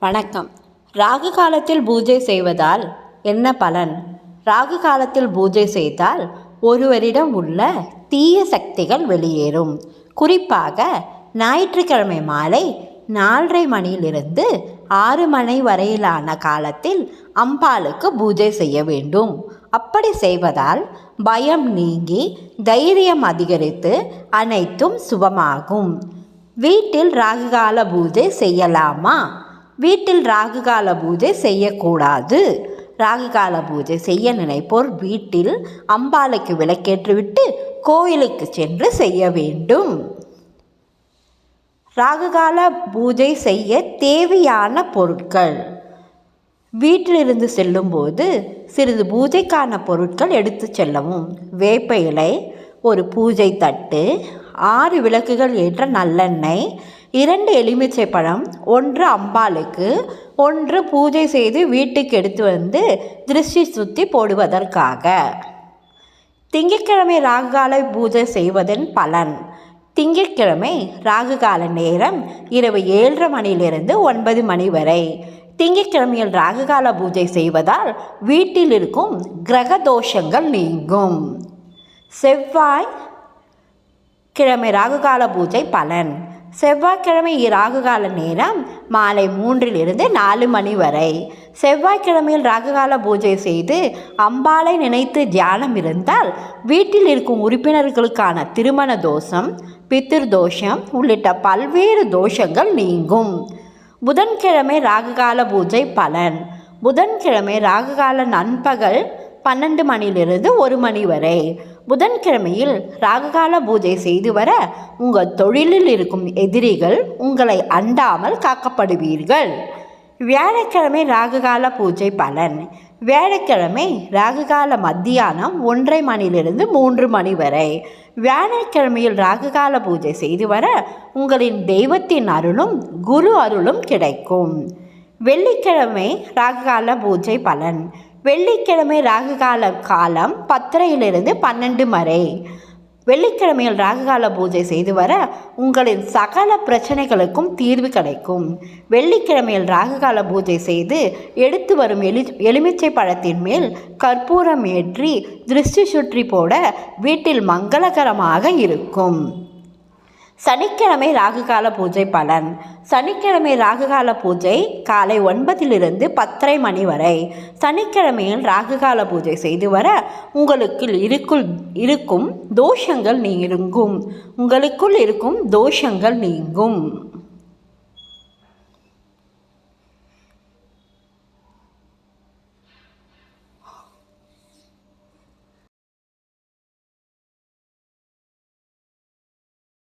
வணக்கம். ராகு காலத்தில் பூஜை செய்வதால் என்ன பலன்? ராகு காலத்தில் பூஜை செய்தால் ஒருவரிடம் உள்ள தீய சக்திகள் வெளியேறும். குறிப்பாக ஞாயிற்றுக்கிழமை மாலை நாலரை மணியிலிருந்து ஆறு மணி வரையிலான காலத்தில் அம்பாளுக்கு பூஜை செய்ய வேண்டும். அப்படி செய்வதால் பயம் நீங்கி தைரியம் அதிகரித்து அனைத்தும் சுபமாகும். வீட்டில் ராகுகால பூஜை செய்யலாமா? வீட்டில் ராகுகால பூஜை செய்யக்கூடாது. ராகுகால பூஜை செய்ய நினைப்போர் வீட்டில் அம்பாளுக்கு விளக்கேற்றுவிட்டு கோயிலுக்கு சென்று செய்ய வேண்டும். ராகுகால பூஜை செய்ய தேவையான பொருட்கள். வீட்டிலிருந்து செல்லும்போது சிறிது பூஜைக்கான பொருட்கள் எடுத்து செல்லவும். வேப்ப இலை ஒரு பூஜை தட்டு ஆறு விளக்குகள் ஏற்ற நல்லெண்ணெய் இரண்டு எலுமிச்சை பழம் ஒன்று அம்பாளுக்கு ஒன்று பூஜை செய்து வீட்டுக்கு எடுத்து வந்து திருஷ்டி சுத்தி போடுவதற்காக. திங்கட்கிழமை ராகுகால பூஜை செய்வதன் பலன். திங்கட்கிழமை ராகுகால நேரம் இரவு ஏழரை மணியிலிருந்து ஒன்பது மணி வரை. திங்கட்கிழமையில் ராகுகால பூஜை செய்வதால் வீட்டில் இருக்கும் கிரக தோஷங்கள் நீங்கும். செவ்வாய் கிழமை ராகுகால பூஜை பலன். செவ்வாய்க்கிழமை ராகுகால நேரம் மாலை மூன்றிலிருந்து நாலு மணி வரை. செவ்வாய்க்கிழமையில் ராகுகால பூஜை செய்து அம்பாளை நினைத்து தியானம் இருந்தால் வீட்டில் இருக்கும் உறுப்பினர்களுக்கான திருமண தோஷம் பித்திரு தோஷம் உள்ளிட்ட பல்வேறு தோஷங்கள் நீங்கும். புதன்கிழமை ராகுகால பூஜை பலன். புதன்கிழமை ராகுகால நண்பகல் பன்னெண்டு மணிலிருந்து ஒரு மணி வரை. புதன்கிழமையில் ராககால பூஜை செய்து வர உங்கள் தொழிலில் இருக்கும் எதிரிகள் உங்களை அண்டாமல் காக்கப்படுவீர்கள். வியாழக்கிழமை ராகுகால பூஜை பலன். வியாழக்கிழமை ராகுகால மத்தியானம் ஒன்றரை மணியிலிருந்து மூன்று மணி வரை. வியாழக்கிழமையில் ராகுகால பூஜை செய்து வர உங்களின் தெய்வத்தின் அருளும் குரு அருளும் கிடைக்கும். வெள்ளிக்கிழமை ராகுகால பூஜை பலன். வெள்ளிக்கிழமை ராகுகால காலம் பத்தரையிலிருந்து பன்னெண்டு வரை. வெள்ளிக்கிழமையில் ராகுகால பூஜை செய்து வர உங்களின் சகல பிரச்சனைகளுக்கும் தீர்வு கிடைக்கும். வெள்ளிக்கிழமையில் ராகுகால பூஜை செய்து எடுத்து வரும் எலி எலுமிச்சை பழத்தின் மேல் கற்பூரம் ஏற்றி திருஷ்டி சுற்றி போட வீட்டில் மங்களகரமாக இருக்கும். சனிக்கிழமை ராகுகால பூஜை பலன். சனிக்கிழமை ராகுகால பூஜை காலை ஒன்பதிலிருந்து பத்தரை மணி வரை. சனிக்கிழமையில் ராகுகால பூஜை செய்து வர உங்களுக்கு இருக்குள் இருக்கும் தோஷங்கள் நீங்கும். உங்களுக்குள் இருக்கும் தோஷங்கள் நீங்கும்.